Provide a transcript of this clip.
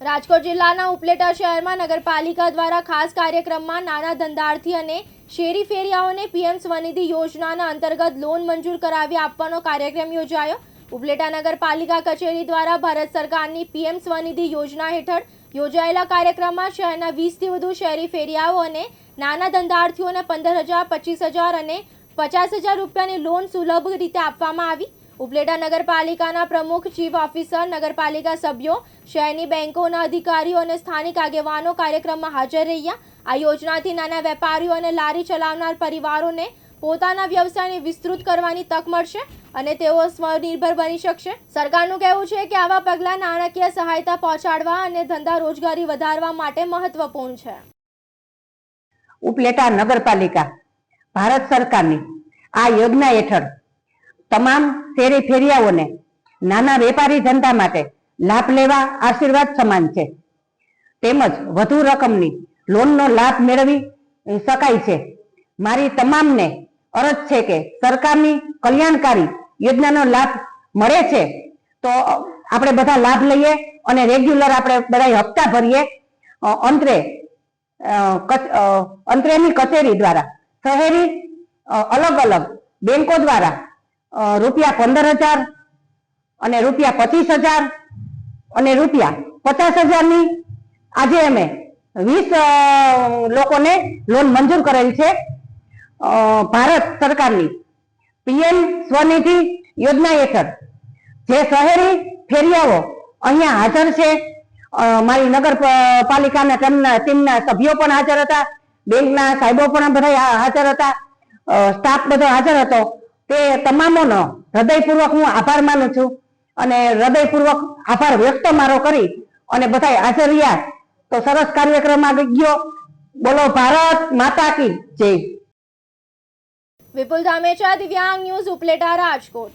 રાજકોટ જિલ્લાના ઉપલેટા શહેરમાં નગરપાલિકા દ્વારા ખાસ કાર્યક્રમમાં નાના ધંધાર્થી અને શેરી ફેરિયાઓને પીએમ સ્વનિધિ યોજનાના અંતર્ગત લોન મંજૂર કરાવી આપવાનો કાર્યક્રમ યોજાયો. ઉપલેટા નગરપાલિકા કચેરી દ્વારા ભારત સરકારની પીએમ સ્વનિધિ યોજના હેઠળ યોજાયેલા કાર્યક્રમમાં શહેરના વીસથી વધુ શેરી ફેરિયાઓ અને નાના ધંધાર્થીઓને પંદર હજાર, પચીસ હજાર અને પચાસ હજાર રૂપિયાની લોન સુલભ રીતે આપવામાં આવી. ઉપલેટા નગરપાલિકાના પ્રમુખ, ચીફ ઓફિસર, નગરપાલિકા સભ્યો, શહેરની બેંકોના અધિકારીઓ અને સ્થાનિક આગેવાનો કાર્યક્રમમાં હાજર રહ્યા. આ યોજનાથી નાના વેપારીઓ અને લારી ચલાવનાર પરિવારોને પોતાના વ્યવસાયને વિસ્તૃત કરવાની તક મળશે અને તેઓ સ્વનિર્ભર બની શકશે. સરકારનું કહેવું છે કે આવા પગલાં નાણાકીય સહાયતા પહોંચાડવા અને ધંધા રોજગારી વધારવા માટે મહત્વપૂર્ણ છે. ઉપલેટા નગરપાલિકા, ભારત સરકારની આ યોજના હેઠળ તમામ શેરી ફેરિયાઓને, નાના વેપારી ધંધા માટે લાભ લેવા આશીર્વાદ સમાન છે. તેમજ વધુ રકમની લોનનો લાભ મેળવી શકાય છે. મારી તમામને અરજ છે કે સરકારની કલ્યાણકારી યોજનાનો લાભ મળે છે, તો આપણે બધા લાભ લઈએ અને રેગ્યુલર આપણે બધા હપ્તા ભરીએ. અંતરે અંતરેની કચેરી દ્વારા શહેરી અલગ અલગ બેંકો દ્વારા રૂપિયા પંદર હજાર અને રૂપિયા પચીસ હજાર અને રૂપિયા પચાસ હજારની આજે અમે વીસ લોકોને લોન મંજૂર કરેલ છે. ભારત સરકારની પીએમ સ્વનિધિ યોજના હેઠળ જે શહેરી ફેરિયાઓ અહીંયા હાજર છે. મારી મારી નગરપાલિકાના તેમના ટીમના સભ્યો પણ હાજર હતા. બેંકના સાહેબો પણ બધા હાજર હતા. સ્ટાફ બધો હાજર હતો. તે તમામોનો હૃદયપૂર્વક હું આભાર માનું છું અને હૃદયપૂર્વક આભાર વ્યક્ત મારો કરી અને બધા હાજર રહ્યા તો સરસ કાર્યક્રમ આગળ ગયો. બોલો ભારત માતા કી જય. વિપુલ ધામેચા, દિવ્યાંગ ન્યૂઝ ઉપલેટા, રાજકોટ.